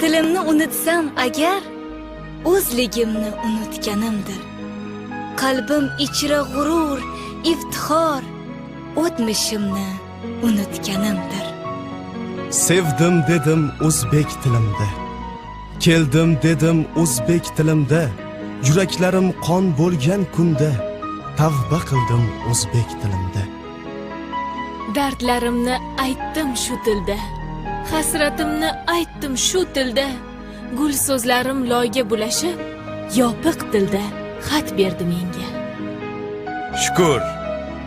tilimni unutsam agar o'zligimni unutganimdir qalbim ichra g'urur iftixor o'tmishimni unutganimdir Sevdim dedim o'zbek tilimda. Keldim dedim o'zbek tilimda. Yuraklarim qon bo'lgan kunda tavba qildim o'zbek tilimda. Dardlarimni aytdim shu tilda. Hasratimni aytdim shu tilda. Gul so'zlarim loyga bulashib, yopiq tilda xat berdi menga. Shukur,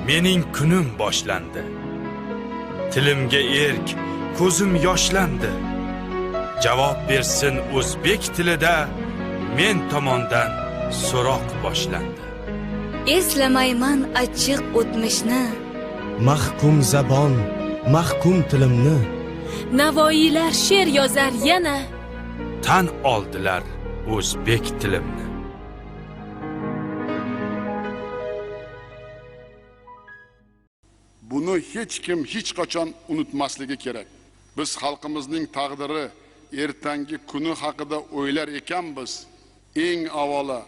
mening kunim boshlandi. Tilimga erk, ko'zim yoshlandi. Javob bersin o'zbek tilida men tomondan so'roq boshlandi. eslamayman achchiq o'tmishni Mahkum zabon, mahkum tilimni Navoiylar she'r yozar yana. Tan oldilar o'zbek tilimni. Buni hech kim hech qachon unutmasligi kerak. Biz xalqimizning taqdiri, ertangi kuni haqida o'ylar ekanmiz. Eng avvalo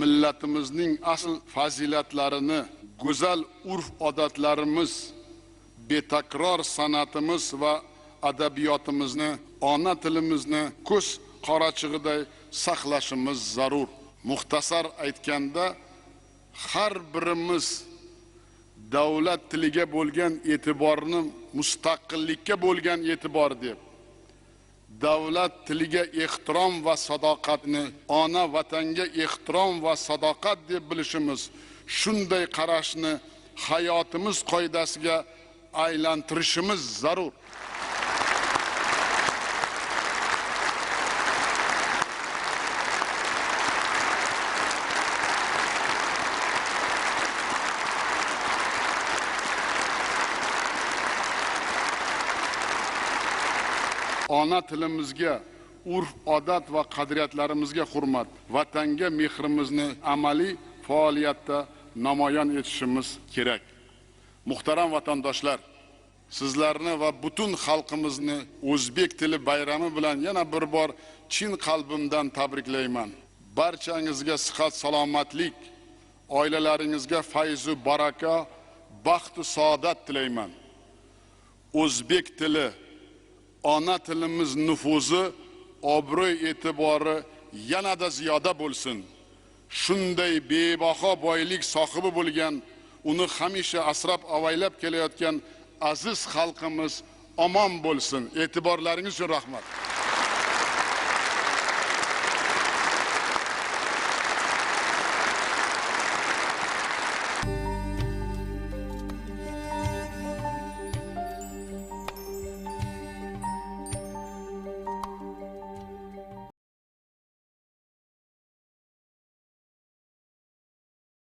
millatimizning asl fazilatlarini, go'zal urf-odatlarimiz, betakror san'atimiz va adabiyotimizni, ona tilimizni ko'z qorachig'iday saqlashimiz zarur. Muxtasar aytganda har birimiz davlat tiliga bo'lgan e'tiborni mustaqillikka bo'lgan e'tibor deb davlat tiliga ehtirom va sadoqatni ona vatanga ehtirom va sadoqat deb bilishimiz shunday qarashni hayotimiz qoidasiga aylantirishimiz zarur ona tilimizga urf odat va qadriyatlarimizga hurmat vatanga mehrimizni amaliy faoliyatda namoyon etishimiz kerak. Muhtaram vatandoshlar sizlarni va butun xalqimizni o'zbek tili bayrami bilan yana bir bor chin qalbimdan tabriklayman. Barchangizga sihat salomatlik oilalaringizga fayzu baraka baxtu saodat tilayman. O'zbek tili ona tilimiz nufuzi obro'y e'tibori yanada ziyoda bo'lsin. Shunday bebaho boylik sohibi bo'lgan uni hamisha asrab avaylab kelayotgan aziz xalqimiz omon bo'lsin. E'tiborlaringiz uchun rahmat.